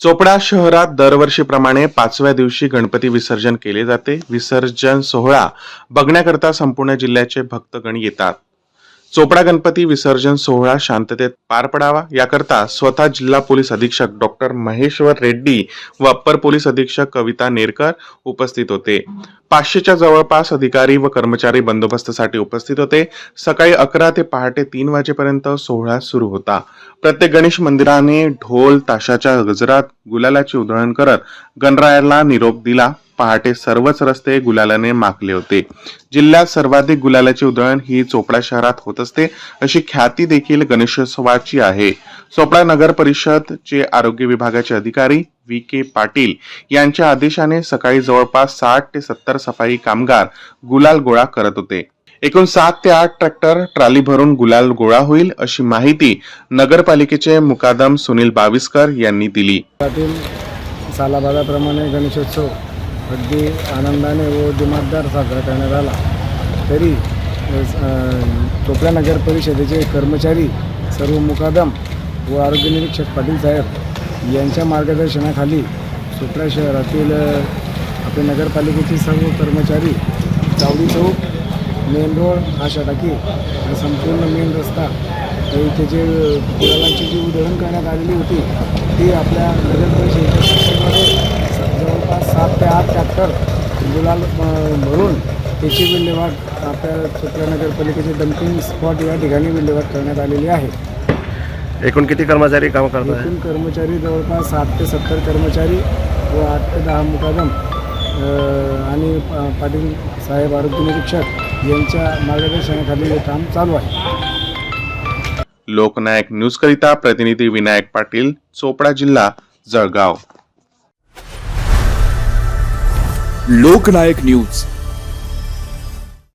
चोपडा शहरात दरवर्षीप्रमाणे पाचव्या दिवशी गणपती विसर्जन केले जाते. विसर्जन सोहळा बघण्याकरता संपूर्ण जिल्ह्याचे भक्तगण येतात. चोपडा गणपती विसर्जन सोहळा शांततेत पार पडावा. याकरता स्वतः जिल्हा पोलीस अधीक्षक डॉक्टर महेश्वर रेड्डी व अप्पर पोलीस अधीक्षक कविता नेरकर उपस्थित होते. पाचशेच्या जवळपास अधिकारी व कर्मचारी बंदोबस्तासाठी उपस्थित होते. सकाळी अकरा ते पहाटे तीन वाजेपर्यंत सोहळा सुरू होता. प्रत्येक गणेश मंदिराने ढोल ताशाच्या गजरात गुलालाची उधळण करत गणरायाला निरोप दिला. पहाटे सर्वच रस्ते गुलालाने माखले होते. जिल्ह्यात सर्वाधिक गुलालाची उधळण ही चोपडा शहरात होत असते अशी ख्याती देखील गणेशोत्सवाची आहे. चोपडा नगर परिषदचे आरोग्य विभागाचे अधिकारी व्ही के पाटील यांच्या आदेशाने सकाळी जवळपास साठ ते सत्तर सफाई कामगार गुलाल गोळा करत होते. एकूण सात ते आठ ट्रॅक्टर ट्राली भरून गुलाल गोळा होईल अशी माहिती नगरपालिकेचे मुकादम सुनील बाविस्कर यांनी दिली. सालाबादाप्रमाणे गणेशोत्सव. अगदी आनंदाने व दिमागदार साजरा करण्यात आला. तरी अ, चोपडा नगर परिषदेचे कर्मचारी सर्व मुकादम व आरोग्य निरीक्षक पाटील साहेब यांच्या मार्गदर्शनाखाली चोपडा शहरातील आपले नगरपालिकेचे सर्व कर्मचारी चावडी चौक मेन रोड आशा टाकी आणि संपूर्ण मेन रस्ता तर इथे जे गुलालांची जी उधळण करण्यात आलेली होती ती आपल्या नगर परिषदेच्या सिस्टीममध्ये जवळपास सात ते ट्रॅक्टर गुलाल भरून त्याची विल्हेवाट आपल्या चोपडा नगरपालिकेचे डम्पिंग स्पॉट या ठिकाणी विल्हेवाट करण्यात आलेली आहे. एकूण किती कर्मचारी काम करत आहे एकूण कर्मचारी जवळपास साठ ते सत्तर कर्मचारी व आठ ते दहा मुकादम आणि पाटील साहेब आरोग्य निरीक्षक यांच्या मार्गदर्शनाखाली हे काम चालू आहे. लोकनायक न्यूज करिता प्रतिनिधी विनायक पाटील चोपडा जिल्हा जळगाव. लोकनायक न्यूज.